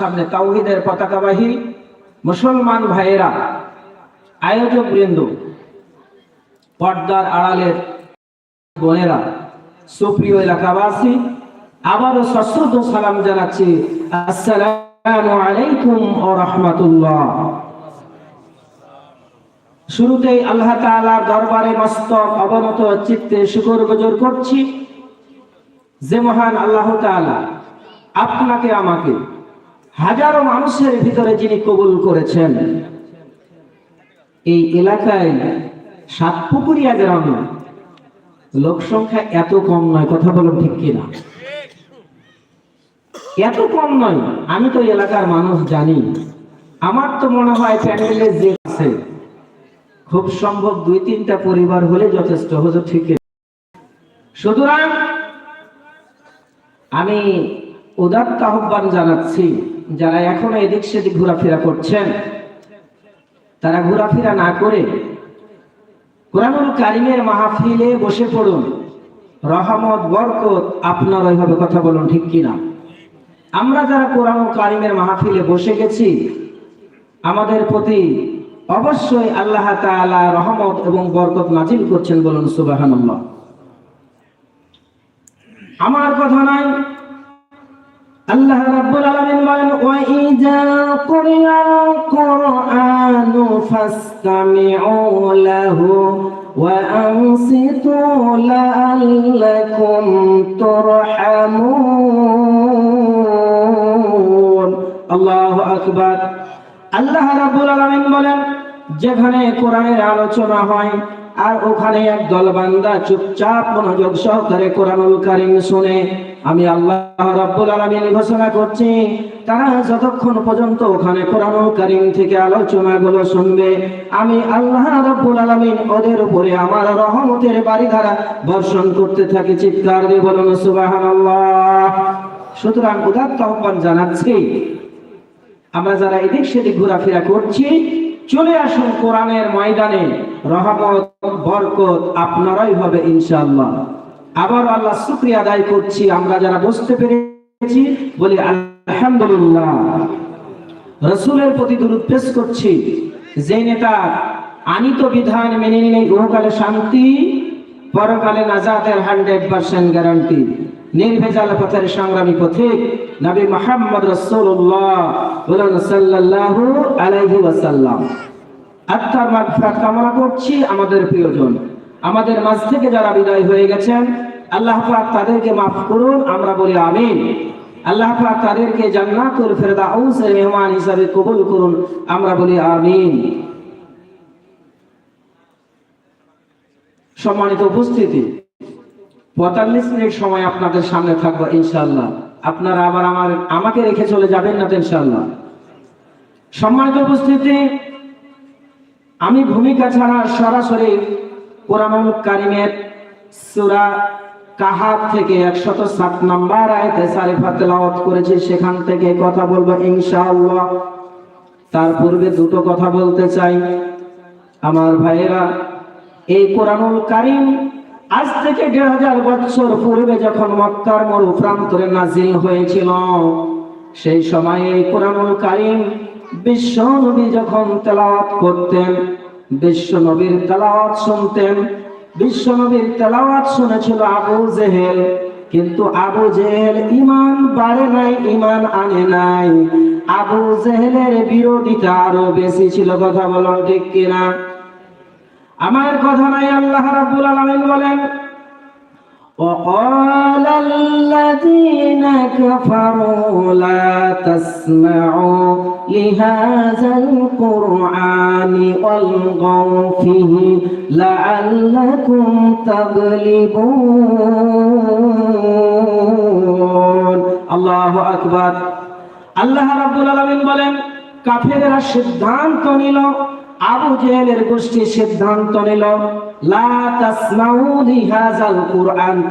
সামনে তাওহিদের পতাকাবাহী মুসলমান ভাইয়েরা, আয়োজক বৃন্দ, পর্দার আড়ালের বোনেরা, সুপ্রিয় এলাকাবাসী, আবারও সশ্রদ্ধ সালাম জানাচ্ছি। আসসালামু আলাইকুম ও রহমতুল্লাহ। শুরুতেই আল্লাহ তাআলার দরবারে মস্তক অবনত চিত্তে শুকর গুজর করছি। যে মহান আল্লাহ তাআলা আপনাকে, আমাকে হাজারো মানুষের ভিতরে যিনি কবুল করেছেন, এই এলাকায় সাতপুকুরিয়া গ্রামে লোক সংখ্যা এত কম নয়, কথা বলুন ঠিক কিনা? এত কম নয়, আমি তো এলাকার মানুষ জানি। আমার তো মনে হয় প্যান্ডেলে যে আছে, খুব সম্ভব দুই তিনটা পরিবার হলে যথেষ্ট হতো ঠিক সুতরাং আমি উদাত্ত আহ্বান জানাচ্ছি যারা এখনও এদিক সেদিক ঘোরাফেরা করছেন, তারা ঘোরাফেরা না করে কোরআনুল কারিমের মাহফিলে বসে পড়ুন। রহমত, বরকত, আপনার ওইভাবে কথা বলুন ঠিক কিনা? আমরা যারা কোরআনুল কারিমের মাহফিলে বসে গেছি, আমাদের প্রতি অবশ্যই আল্লাহ তাআলা রহমত এবং বরকত নাজিল করছেন বলুন সুবহানাল্লাহ। আমার কথা নাই আল্লাহ রাব্বুল আলামিন বলেন ওয়া ইজা কুরিয়াল কুরআনু ফাসতামিউ লাহু ওয়া আনসিতু লাআল্লাকুম তুরহামুন। আল্লাহু আকবার। আল্লাহ রাব্বুল আলামিন বলেন, যেখানে কোরআনের আলোচনা হয় আর ওখানে এক দল বান্দা চুপচাপ মনোযোগ সহকারে কোরআনুল কারীম শুনে। আমি আল্লাহ রাব্বুল আলামিন ঘোষণা করছি, তারা যতক্ষণ পর্যন্ত ওখানে কোরআনুল কারীম থেকে আলোচনাগুলো শুনবে, আমি আল্লাহ রাব্বুল আলামিন ওদের উপরে আমার রহমতের বাড়িধারা বর্ষণ করতে থাকি, চিৎকার দিয়ে বলুন, সুবহানাল্লাহ। সুতরাং উদাত্ত আহ্বান জানাচ্ছি, আমরা যারা এদিক সেদিক ঘোরাফেরা করছি, চলে আসুন কোরআনের ময়দানে। রহমত, বরকত আপনারাই হবে ইনশাআল্লাহ। আবার আল্লাহ শুক্রিয়া আদায় করছি, আমরা যারা বুঝতে পেরেছি, বলি আলহামদুলিল্লাহ। রসুলের প্রতি দূরত পেশ করছি। যে নেতা আনিত বিধান মেনে নিলে ইহকালে শান্তি, পরকালে নাজাতের হান্ড্রেড পার্সেন্ট গ্যারান্টি। নির্ভেজাল পথের সংগ্রামী পথিক নবী মোহাম্মদ রসুল্লাহ সাল্লাল্লাহু আলাইহি ওয়াসাল্লাম। আত্মার মাগফিরাত কামনা করছি আমাদের প্রিয়জন। আমাদের মাঝ থেকে যারা বিদায় হয়ে গেছেন, আল্লাহ পাক তাদেরকে মাফ করুন, আমরা বলি আমিন। আল্লাহ পাক তাদেরকে জান্নাতুল ফেরদাউসের মেহমান হিসাবে কবুল করুন, আমরা বলি আমিন। সম্মানিত উপস্থিতি, পঁয়তাল্লিশ মিনিট সময় আপনাদের সামনে থাকব ইনশাল্লাহ আপনারা আবার আমার আমাকে রেখে চলে যাবেন না তো ইনশাল্লাহ সম্মানিত উপস্থিতি আমি ভূমিকা ছাড়া সরাসরি কোরআনুল কারিমের সূরা কাহাব থেকে একশত সাত নাম্বার আয়াতে সারিফা তেলাওয়াত করেছি, সেখান থেকে কথা বলব, ইনশাআল্লাহ। তার পূর্বে দুটো কথা বলতে চাই। আমার ভাইয়েরা, এই কোরআনুল কারিম আজ থেকে দেড় হাজার বছর পূর্বে যখন মক্কার মরু প্রান্তরে নাজিল হয়েছিল, সেই সময়ে এই কোরআনুল কারিম বিশ্ব নবী যখন তেলাওয়াত করতেন বিশ্ব নবীর তেলাওয়াত শুনতেন বিশ্ব নবীর তেলাওয়াত শুনেছিল আবু জেহেল, কিন্তু আবু জেহেল ইমান বাড়ে নাই, ইমান আনে নাই। আবু জেহেলের বিরোধিতা আরও বেশি ছিল, কথা বলুন ঠিক কিনা? আমার কথা নাই, আল্লাহ রাব্বুল আলামিন বলেন وقال الذين كفروا لا تسمعوا لهذا القرآن والغوا فيه لعلكم تغلبون الله أكبر আল্লাহ রাব্বুল আলামিন বলেন কাফেরেরা সিদ্ধান্ত নিল আবু জেহেলের গোষ্ঠী সিদ্ধান্ত নিল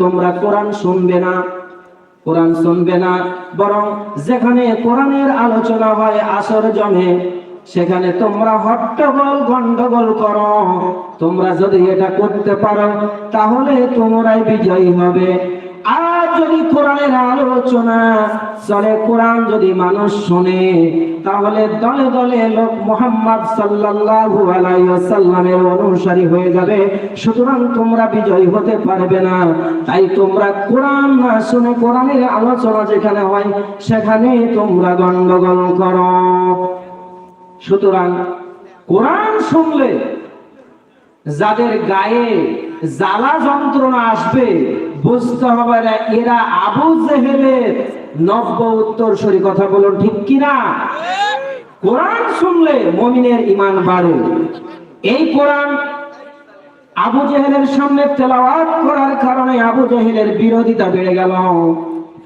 তোমরা কোরআন শুনবে না। কোরআন শুনবে না, বরং যেখানে কোরআনের আলোচনা হয় আসর জমে, সেখানে তোমরা হট্টগোল গন্ডগোল করো। তোমরা যদি এটা করতে পারো, তাহলে তোমরাই বিজয়ী হবে। আর যদি কোরআনের আলোচনা চলে, কোরআন যদি মানুষ তাহলে দলে দলে লোক মোহাম্মদ সাল্লাল্লাহু আলাইহি ওয়াসাল্লামের অনুসারী হয়ে যাবে। সুতরাং তোমরা বিজয়ী হতে পারবে না। তাই তোমরা কোরআন না শুনে কোরআনের আলোচনা যেখানে হয়, সেখানে তোমরা গন্ডগোল করো। সুতরাং কোরআন শুনলে যাদের গায়ে জ্বালা যন্ত্রণা আসবে, বুঝতে হবে না এরা আবু জেহেলের নব্য উত্তর সরি কথা বলুন ঠিক কিনা? কোরআন শুনলে মমিনের ইমান বাড়ে। এই কোরআন আবু জেহেলের সামনে তেলাওয়াত করার কারণে আবু জেহেলের বিরোধিতা বেড়ে গেল।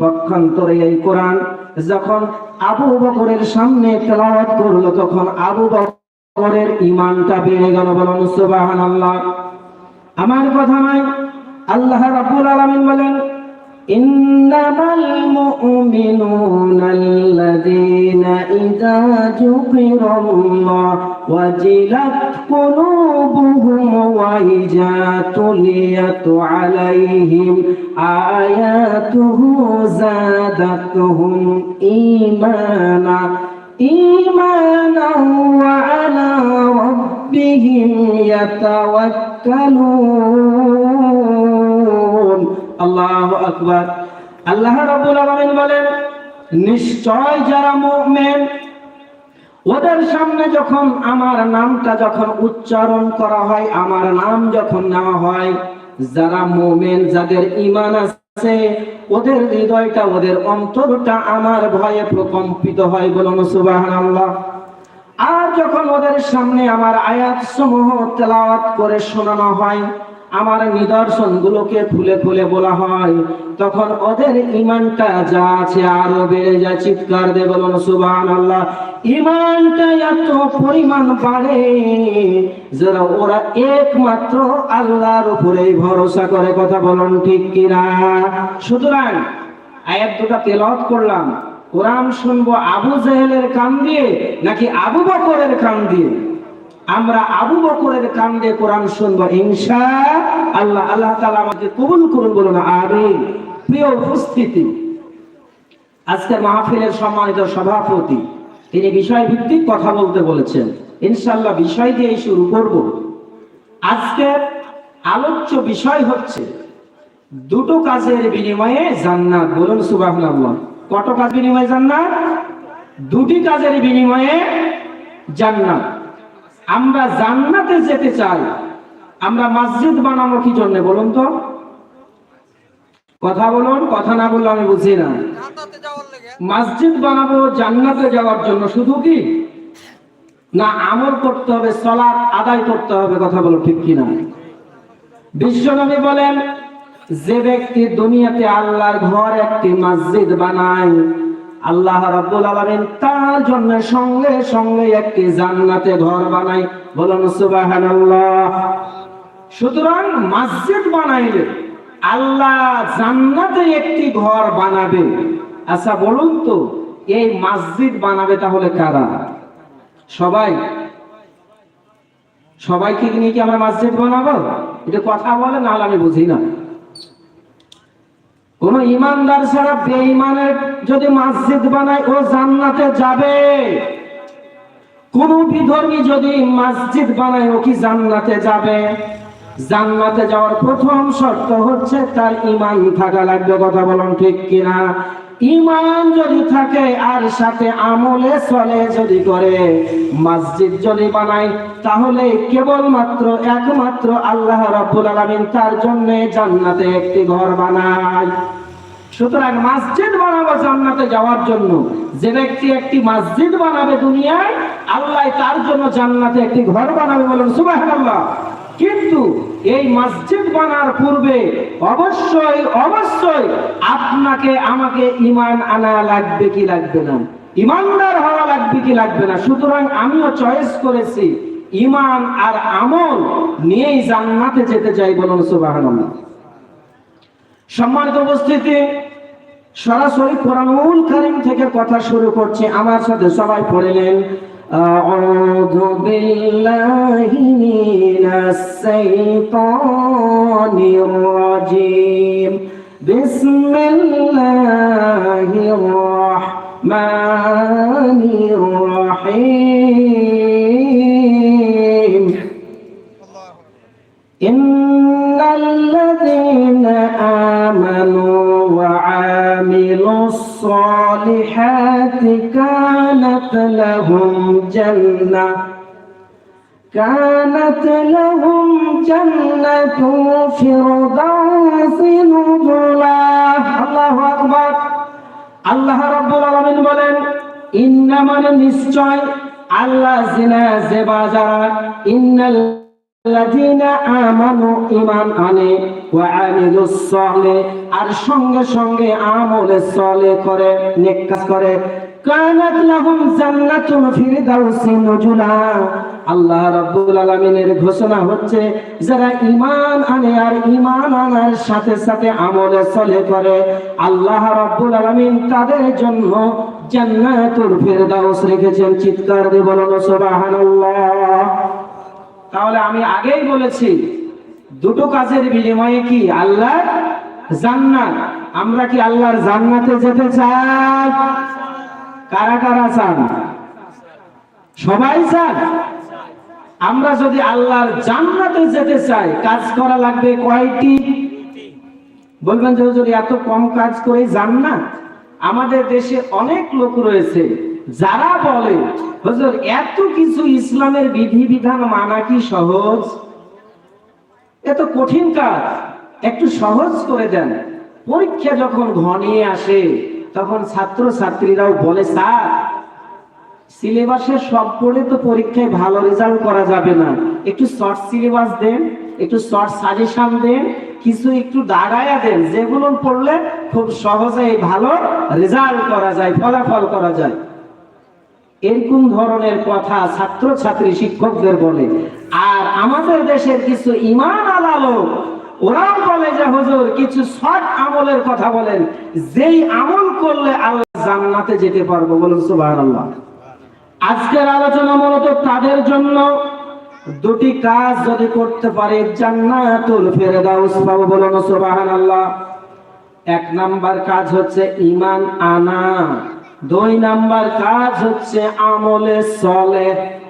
পক্ষান্তরে এই কোরআন যখন আবু বকরের সামনে তেলাওয়াত করল, তখন আবু বকরের ইমানটা বেড়ে গেল বলুন সুবহানাল্লাহ। আমার কথা নয়, আল্লাহ রাব্বুল আলামিন বলেন, ইন্নামাল মুমিনুনা আল্লাযীনা ইযা যুকিরাল্লাহ ওয়াজিলাত কুলুবুহুম ওয়া ইযা তুলিয়াত আলাইহিম আয়াতুহু ঈমানা। ওয়া আলা রাব্বিহিম ইয়াতাওয়াক্কালুন আল্লাহু আকবার আল্লাহ রাব্বুল আলামিন বলেন, নিশ্চয় যারা মুমিন, ওদের সামনে যখন আমার নামটা যখন উচ্চারণ করা হয়, আমার নাম যখন নেওয়া হয়, যারা মুমিন, যাদের ঈমান আছে ওদের হৃদয়টা, ওদের অন্তরটা আমার ভয়ে প্রকম্পিত হয় বলুন সুবহানাল্লাহ। আর যখন ওদের সামনে আমার আয়াত সমূহ তেলাওয়াত করে শোনানো হয় আমার নিদর্শন গুলোকে ফুলে ফুলে বলা হয়। তখন ওদের ইমানটা যা আছে আরও বেড়ে যায়। চিৎকার দে বলুন সুবান আল্লাহ ইমানটা এত পরিমাণ বাড়ে যারা ওরা একমাত্র আল্লাহর উপরেই ভরসা করে। কথা বলুন ঠিক কিনা? সুতরাং আয়াত দুটা তেলাওয়াত করলাম। কোরআন শুনব আবু জেহেলের কান দিয়ে নাকি আবু বকরের কান দিয়ে? আমরা আবু বকরের কান দিয়ে কোরআন শুনব, ইনশা আল্লাহ আল্লাহ তালা আমাকে কবুল করুন, বলুন আমিন। প্রিয় উপস্থিতি, আজকের মাহফিলের সম্মানিত সভাপতি, তিনি বিষয় ভিত্তিক কথা বলতে বলেছেন। ইনশাল্লাহ বিষয় দিয়ে শুরু করব। আজকের আলোচ্য বিষয় হচ্ছে, দুটো কাজের বিনিময়ে জান্নাত। বলুন সুবহানাল্লাহ, কত কাজ বিনিময়ে জান্নাত? দুটি কাজের বিনিময়ে জান্নাত। আমরা জান্নাতে যেতে চাই। আমরা মসজিদ বানাবো কি জন্য বলুন তো? কথা বলুন, কথা না বললে আমি বুঝি না। মসজিদ বানাবো জান্নাতে যাওয়ার জন্য শুধু কি? না, আমল করতে হবে সলাৎ আদায় করতে হবে, কথা বলো ঠিক কিনা? বিশ্বনবী বলেন, যে ব্যক্তি দুনিয়াতে আল্লাহর ঘর একটি মসজিদ বানায় আল্লাহ রাব্বুল আলামিন তার জন্য সঙ্গে সঙ্গে একটি জান্নাতে ঘর বানাই। বলুন সুবহানাল্লাহ। সুতরাং মসজিদ বানাইলে আল্লাহ জান্নাতে একটি ঘর বানাবে। আচ্ছা বলুন তো, এই মসজিদ বানাবে তাহলে কারা? সবাই? সবাইকে নিয়ে কি আমরা মসজিদ বানাবো? এটা কথা বলে, নাহলে আমি বুঝি না। কোন ইমানদার ছাড়া বেঈমানের যদি মসজিদ বানায়, ও জান্নাতে যাবে। কোন বিধর্মী যদি মসজিদ বানায়, ও কি জান্নাতে যাবে? জান্নাতে যাওয়ার প্রথম শর্ত হচ্ছে তার ইমান থাকা লাগবে, কথা বলুন ঠিক কিনা? ইমান যদি থাকে আর সাথে আমলে চলে যদি করে, মসজিদ যদি বানায়, তাহলে কেবলমাত্র একমাত্র আল্লাহ রাব্বুল আলামিন তার জন্য জান্নাতে একটি ঘর বানায়। সুতরাং মসজিদ বানাবো জান্নাতে যাওয়ার জন্য। যে ব্যক্তি একটি মসজিদ বানাবে দুনিয়ায়, আল্লাহ তার জন্য জান্নাতে একটি ঘর বানাবে বলুন, সুবহানাল্লাহ। কিন্তু এই মসজিদ বানার পূর্বে অবশ্যই অবশ্যই আপনাকে, আমাকে ইমান আনা লাগবে কি লাগবে না? ইমানদার হওয়া লাগবে কি লাগবে না? সুতরাং আমিও চয়েস করেছি, ইমান আর আমল নিয়েই জান্নাতে যেতে চাই বলুন সুবহানাল্লাহ। সম্মানিত উপস্থিতি, সরাসরি কোরআনুল কারীম থেকে কথা শুরু করছি। আমার সাথে সবাই পড়লেন أعوذ بالله من الشيطان الرجيم. بسم الله الرحمن الرحيم. إن الذين آمنوا وعاملوا الصالحات كانت لهم جنة كانت لهم جنة فردوس نزلا الله أكبر আল্লাহ রাব্বুল আলামিন বলেন ইন্না মানে নিশ্চয় আল্লাহ জিনা জেবা যারা ইন্নাল লাযিনা আমানু ঈমান আনে ওয়া আমিলুস সালে আর সঙ্গে সঙ্গে আমলে সলে করে নেক কাজ করে কানাত লাহুম জান্নাতুন ফিরদাউসি নুজুলা। আল্লাহ রাব্বুল আলামিনের ঘোষণা হচ্ছে, যারা ঈমান আনে আর ঈমান আনার সাথে সাথে আমলে চলে করে, আল্লাহ রাব্বুল আলামিন তাদের জন্য জান্নাতুল ফিরদাউস রেখেছেন। চিৎকার দিয়ে বলুন, সুবহানাল্লাহ। তাহলে আমি আগেই বলেছি, দুটো কাজের বিনিময়ে কি আল্লাহ জান্নাত? আমরা কি আল্লাহর জান্নাতে যেতে চাই? কারা কারা চান? সবাই চান? আমরা যদি আল্লাহর জান্নাতে যেতে চাই, কাজ করা লাগবে কয়টি? বলবেন যে, হুজুর, এত কম কাজ করে জান্নাত? আমাদের দেশে অনেক লোক রয়েছে, যারা বলে, হুজুর, এত কিছু ইসলামের বিধি বিধান মানা কি সহজ? এত কঠিন কাজ, একটু সহজ করে দেন। পরীক্ষা যখন ঘনিয়ে আসে তখন ছাত্র ছাত্রীরাও বলে, স্যার সিলেবাসের পড়ে তো পরীক্ষায় ভালো রেজাল্ট করা যাবে না। একটু শর্ট সিলেবাস দেন, একটু শর্ট সাজেশন দেন, কিছু একটু দাঁড়ায়া দেন। যেগুলো পড়লে খুব সহজেই ভালো রেজাল্ট করা যায়, ফলাফল করা যায়। এরকম ধরনের কথা ছাত্র ছাত্রী শিক্ষকদের বলে। আর আমাদের দেশের কিছু ইমান আলালো ওরাও বলে যে, হুজুর, কিছু শর্ট আমলের কথা বলেন। যেই আমল করলে আল্লাহ জান্নাতে যেতে পারব। বলুন, সুবহানাল্লাহ। আজকের আলোচনা মূলত তাদের জন্য। দুটি কাজ যদি করতে পারে, জান্নাতুল ফেরদাউস পাবো বলুন, সুবহানাল্লাহ। এক নাম্বার কাজ হচ্ছে ঈমান আনা। দুই নাম্বার কাজ হচ্ছে আমলে চলে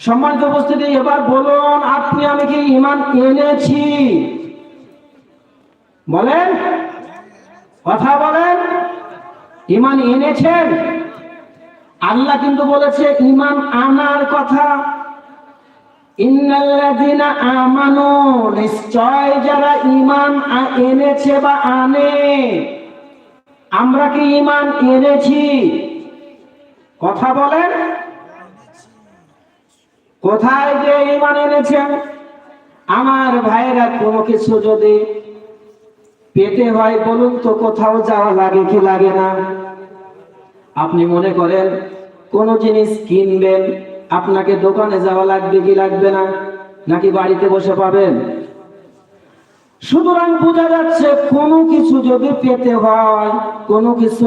সম্মানিত উপস্থিতি, এবার বলুন, আপনি, আমি কি ইমান এনেছি? বলেন। কথা বলেন। ইমান এনেছেন? আল্লাহ কিন্তু বলেছে ইমান আনার কথা। ইন্নাল্লাযীনা নিশ্চয় যারা ঈমান আ- এনেছে বা আনে, আমরা কি ইমান এনেছি? কথা বলেন। কোথায় যে ঈমান এনেছেন আমার ভাইয়েরা কোনো কিছু যদি পেতে হয় বলুন তো কোথাও যাওয়া লাগে কি লাগে না? আপনি মনে করেন কোন জিনিস কিনবেন, আপনাকে দোকানে যাওয়া লাগবে কি লাগবে না? নাকি বাড়িতে বসে পাবেন? সুতরাং বোঝা যাচ্ছে কোনো কিছু যদি পেতে হয়, কোনো কিছু